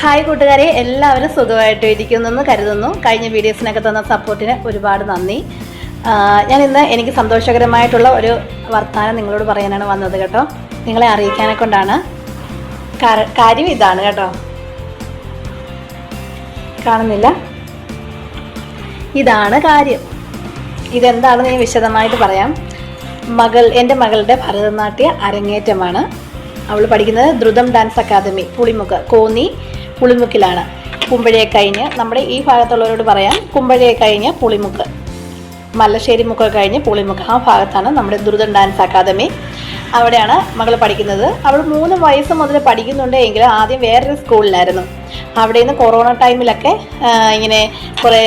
Hi കൂട്ടുകാരെ എല്ലാവരും സുഖമായിട്ട് ഇരിക്കുന്നെന്ന് കരുതുന്നു. കഴിഞ്ഞ വീഡിയോസിനൊക്കെ തന്ന സപ്പോർട്ടിന് ഒരുപാട് നന്ദി. ഞാൻ ഇന്ന് എനിക്ക് സന്തോഷകരമായിട്ടുള്ള ഒരു വർത്തമാനം നിങ്ങളോട് പറയാനാണ് വന്നത് കേട്ടോ. നിങ്ങളെ അറിയിക്കാനെ കൊണ്ടാണ്. കാര്യം ഇതാണ് കേട്ടോ. കാണുന്നില്ല? ഇതാണ് കാര്യം. ഇതെന്താണെന്ന് ഞാൻ വിശദമായിട്ട് പറയാം. മകൾ എന്റെ മകളുടെ ഭരതനാട്യ അരങ്ങേറ്റമാണ്. അവൾ പഠിക്കുന്നത് ദ്രുതം ഡാൻസ് അക്കാദമി പുളിമുഖ കോന്നി. പുളിമുക്കിലാണ്. കുമ്പഴയെ കഴിഞ്ഞ് നമ്മുടെ ഈ ഭാഗത്തുള്ളവരോട് പറയാം കുമ്പഴയെ കഴിഞ്ഞ് പുളിമുക്ക്. മല്ലശ്ശേരി മുക്ക് കഴിഞ്ഞ് പുളിമുക്ക്. ആ ഭാഗത്താണ് നമ്മുടെ ദുരിതം ഡാൻസ് അക്കാദമി. അവിടെയാണ് മകൾ പഠിക്കുന്നത്. അവൾ മൂന്ന് വയസ്സ് മുതൽ പഠിക്കുന്നുണ്ട് എങ്കിലും ആദ്യം വേറൊരു സ്കൂളിലായിരുന്നു. അവിടെ നിന്ന് കൊറോണ ടൈമിലൊക്കെ ഇങ്ങനെ കുറേ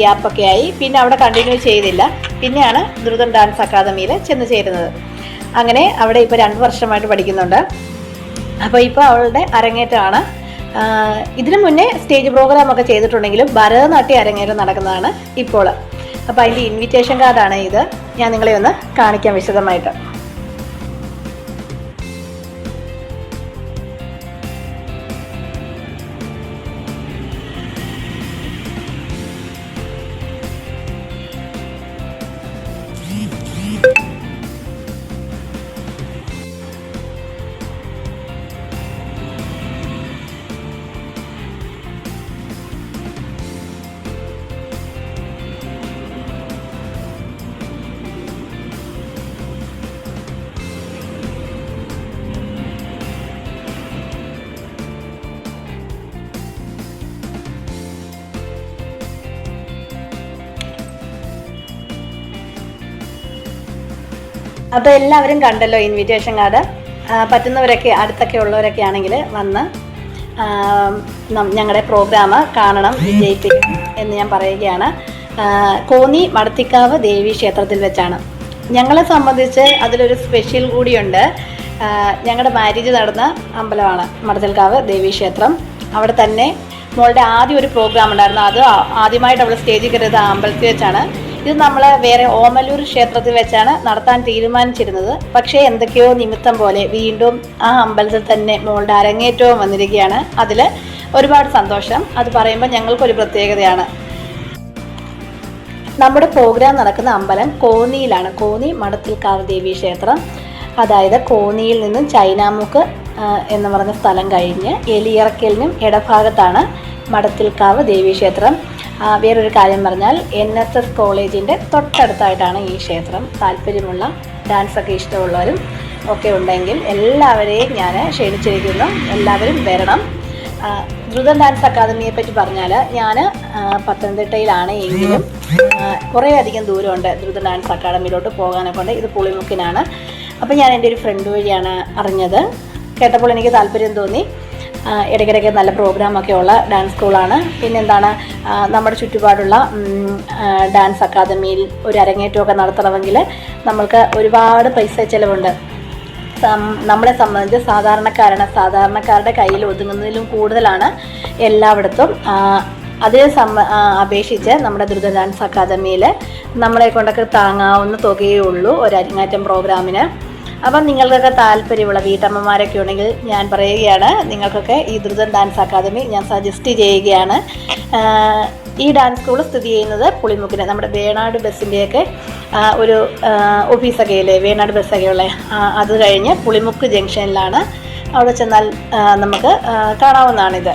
ഗ്യാപ്പൊക്കെ ആയി. പിന്നെ അവിടെ കണ്ടിന്യൂ ചെയ്തില്ല. പിന്നെയാണ് ദ്രുതം ഡാൻസ് അക്കാദമിയിൽ ചെന്ന് ചേരുന്നത്. അങ്ങനെ അവിടെ ഇപ്പോൾ രണ്ട് വർഷമായിട്ട് പഠിക്കുന്നുണ്ട്. അപ്പോൾ ഇപ്പോൾ അവളുടെ അരങ്ങേറ്റമാണ് ഇതിനു മുന്നേ സ്റ്റേജ് പ്രോഗ്രാം ഒക്കെ ചെയ്തിട്ടുണ്ടെങ്കിലും ഭരതനാട്യ അരങ്ങേറ്റം നടക്കുന്നതാണ് ഇപ്പോൾ അപ്പോൾ അതിന്റെ ഇൻവിറ്റേഷൻ കാർഡാണ് ഇത്. ഞാൻ നിങ്ങളെ ഒന്ന് കാണിക്കാം വിശദമായിട്ട്. അപ്പോൾ എല്ലാവരും കണ്ടല്ലോ ഇൻവിറ്റേഷൻ കാർഡ് പറ്റുന്നവരൊക്കെ അടുത്തൊക്കെ ഉള്ളവരൊക്കെ ആണെങ്കിൽ വന്ന് ഞങ്ങളുടെ പ്രോഗ്രാം കാണണം വിജയിപ്പിക്കണം എന്ന് ഞാൻ പറയുകയാണ്. കോന്നി മടത്തിക്കാവ് ദേവി ക്ഷേത്രത്തിൽ വെച്ചാണ്. ഞങ്ങളെ സംബന്ധിച്ച് അതിലൊരു സ്പെഷ്യൽ കൂടിയുണ്ട്. ഞങ്ങളുടെ മാരേജ് നടന്ന അമ്പലമാണ് മടത്തിൽക്കാവ് ദേവി ക്ഷേത്രം. അവിടെ തന്നെ മോളുടെ ആദ്യം ഒരു പ്രോഗ്രാം ഉണ്ടായിരുന്നു. അത് ആദ്യമായിട്ട് അവൾ സ്റ്റേജിൽ കയറിയത് അമ്പലത്തിൽ വെച്ചാണ്. ഇത് നമ്മൾ വേറെ ഓമലൂർ ക്ഷേത്രത്തിൽ വെച്ചാണ് നടത്താൻ തീരുമാനിച്ചിരുന്നത്. പക്ഷേ എന്തൊക്കെയോ നിമിത്തം പോലെ വീണ്ടും ആ അമ്പലത്തിൽ തന്നെ മോളുടെ അരങ്ങേറ്റവും വന്നിരിക്കുകയാണ്. അതിൽ ഒരുപാട് സന്തോഷം. അത് പറയുമ്പോൾ ഞങ്ങൾക്കൊരു പ്രത്യേകതയാണ്. നമ്മുടെ പ്രോഗ്രാം നടക്കുന്ന അമ്പലം കോന്നിയിലാണ്. കോന്നി മടത്തിൽക്കാവ് ദേവി ക്ഷേത്രം. അതായത് കോന്നിയിൽ നിന്നും ചൈനാമുക്ക് എന്ന് പറഞ്ഞ സ്ഥലം കഴിഞ്ഞ് എലിയറക്കലിനും ഇടഭാഗത്താണ് മടത്തിൽക്കാവ് ദേവി ക്ഷേത്രം. ആ, വേറൊരു കാര്യം പറഞ്ഞാൽ എൻ എസ് എസ് കോളേജിന്റെ തൊട്ടടുത്തായിട്ടാണ് ഈ ക്ഷേത്രം. താല്പര്യമുള്ള ഡാൻസൊക്കെ ഇഷ്ടമുള്ളവരും ഒക്കെ ഉണ്ടെങ്കിൽ എല്ലാവരെയും ഞാൻ ക്ഷണിച്ചിരിക്കുന്നു. എല്ലാവരും വരണം. ദ്രുതം ഡാൻസ് അക്കാദമിയെ പറ്റി പറഞ്ഞാൽ ഞാൻ പത്തനംതിട്ടയിലാണ് എങ്കിലും കുറേ അധികം ദൂരമുണ്ട് ദ്രുതം ഡാൻസ് അക്കാദമിയിലോട്ട് പോകാനൊക്കെ ഉണ്ട്. ഇത് പുളിമുക്കിനാണ്. അപ്പോൾ ഞാൻ എന്റെ ഒരു ഫ്രണ്ട് വഴിയാണ് അറിഞ്ഞത്. കേട്ടപ്പോൾ എനിക്ക് താല്പര്യം തോന്നി. ഇടയ്ക്കിടയ്ക്ക് നല്ല പ്രോഗ്രാമൊക്കെ ഉള്ള ഡാൻസ് സ്കൂളാണ് പിന്നെന്താണ് നമ്മുടെ ചുറ്റുപാടുള്ള ഡാൻസ് അക്കാദമിയിൽ ഒരു അരങ്ങേറ്റമൊക്കെ നടത്തണമെങ്കിൽ നമ്മൾക്ക് ഒരുപാട് പൈസ ചിലവുണ്ട്. നമ്മളെ സംബന്ധിച്ച് സാധാരണക്കാരാണ്. സാധാരണക്കാരുടെ കയ്യിൽ ഒതുങ്ങുന്നതിലും കൂടുതലാണ് എല്ലായിടത്തും അതേ സംബ അപേക്ഷിച്ച് നമ്മുടെ ദ്രുത ഡാൻസ് അക്കാദമിയിൽ നമ്മളെ കൊണ്ടൊക്കെ താങ്ങാവുന്ന തുകയേ ഉള്ളൂ ഒരു അരങ്ങേറ്റം പ്രോഗ്രാമിന് അപ്പം നിങ്ങൾക്കൊക്കെ താല്പര്യമുള്ള വീട്ടമ്മമാരൊക്കെ ഉണ്ടെങ്കിൽ ഞാൻ പറയുകയാണ് നിങ്ങൾക്കൊക്കെ ഈ ദ്രുതൻ ഡാൻസ് അക്കാദമി ഞാൻ സജസ്റ്റ് ചെയ്യുകയാണ്. ഈ ഡാൻസ് സ്കൂൾ സ്ഥിതി ചെയ്യുന്നത് പുളിമുക്കിന് നമ്മുടെ വേണാട് ബസ്സിന്റെയൊക്കെ ഒരു ഓഫീസൊക്കെ ഇല്ലേ വേണാട് ബസ്സൊക്കെ ഉള്ളത് അത് കഴിഞ്ഞ് പുളിമുക്ക് ജംഗ്ഷനിലാണ് അവിടെ ചെന്നാൽ നമുക്ക് കാണാവുന്നതാണിത്.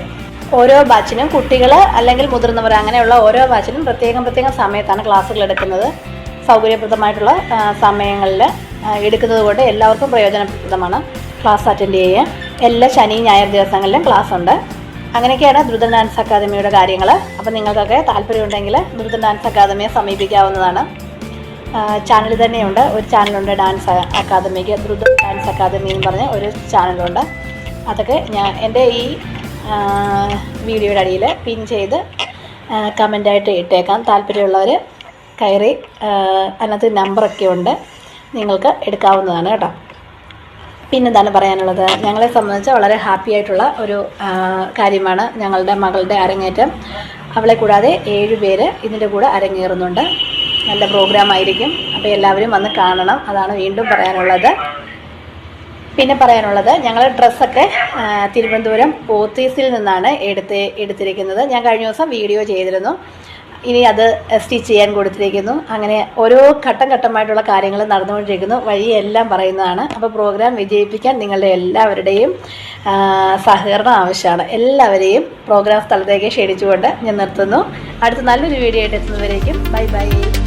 ഓരോ ബാച്ചിനും കുട്ടികൾ അല്ലെങ്കിൽ മുതിർന്നവർ അങ്ങനെയുള്ള ഓരോ ബാച്ചിനും പ്രത്യേകം പ്രത്യേകം സമയത്താണ് ക്ലാസ്സുകൾ എടുക്കുന്നത് സൗകര്യപ്രദമായിട്ടുള്ള സമയങ്ങളിൽ എടുക്കുന്നത് കൊണ്ട് എല്ലാവർക്കും പ്രയോജനപ്രദമാണ്. ക്ലാസ് അറ്റൻഡ് ചെയ്യുക എല്ലാ ശനി ഞായർ ദിവസങ്ങളിലും ക്ലാസ് ഉണ്ട്. അങ്ങനെയൊക്കെയാണ് ദ്രുത ഡാൻസ് അക്കാദമിയുടെ കാര്യങ്ങൾ അപ്പോൾ നിങ്ങൾക്കൊക്കെ താല്പര്യമുണ്ടെങ്കിൽ ദ്രുത ഡാൻസ് അക്കാദമിയെ സമീപിക്കാവുന്നതാണ്. ചാനൽ തന്നെയുണ്ട്. ഒരു ചാനലുണ്ട് ഡാൻസ് അക്കാദമിക്ക്. ദ്രുത ഡാൻസ് അക്കാദമി എന്ന് പറഞ്ഞ ഒരു ചാനലുണ്ട് അതൊക്കെ ഞാൻ എന്റെ ഈ വീഡിയോയുടെ അടിയിൽ പിൻ ചെയ്ത് കമന്റായിട്ട് ഇട്ടേക്കാം. താല്പര്യമുള്ളവർ കയറി അതിനകത്ത് നമ്പറൊക്കെ ഉണ്ട്. നിങ്ങൾക്ക് എടുക്കാവുന്നതാണ് കേട്ടോ. പിന്നെ പിന്നെന്താണ് പറയാനുള്ളത്? ഞങ്ങളെ സംബന്ധിച്ച് വളരെ ഹാപ്പി ആയിട്ടുള്ള ഒരു കാര്യമാണ് ഞങ്ങളുടെ മകളുടെ അരങ്ങേറ്റം. അവളെ കൂടാതെ ഏഴ് പേര് ഇതിന്റെ കൂടെ അരങ്ങേറുന്നുണ്ട്. നല്ല പ്രോഗ്രാം ആയിരിക്കും. അപ്പോൾ എല്ലാവരും വന്ന് കാണണം. അതാണ് വീണ്ടും പറയാനുള്ളത്. പിന്നെ പറയാനുള്ളത് ഞങ്ങൾ ഡ്രസ്സൊക്കെ തിരുവനന്തപുരം പോത്തീസിൽ നിന്നാണ് എടുത്ത് എടുത്തിരിക്കുന്നത്. ഞാൻ കഴിഞ്ഞ ദിവസം വീഡിയോ ചെയ്തിരുന്നു. ഇനി അത് സ്റ്റിച്ച് ചെയ്യാൻ കൊടുത്തിരിക്കുന്നു. അങ്ങനെ ഓരോ ഘട്ടം ഘട്ടമായിട്ടുള്ള കാര്യങ്ങൾ നടന്നുകൊണ്ടിരിക്കുന്നു. വഴിയെല്ലാം പറയുന്നതാണ്. അപ്പോൾ പ്രോഗ്രാം വിജയിപ്പിക്കാൻ നിങ്ങളുടെ എല്ലാവരുടെയും സഹകരണം ആവശ്യമാണ്. എല്ലാവരെയും പ്രോഗ്രാം സ്ഥലത്തേക്ക് ക്ഷണിച്ചുകൊണ്ട് ഞാൻ നിർത്തുന്നു. അടുത്ത നല്ലൊരു വീഡിയോ ആയിട്ട് എത്തുന്നവരേക്കും. Bye bye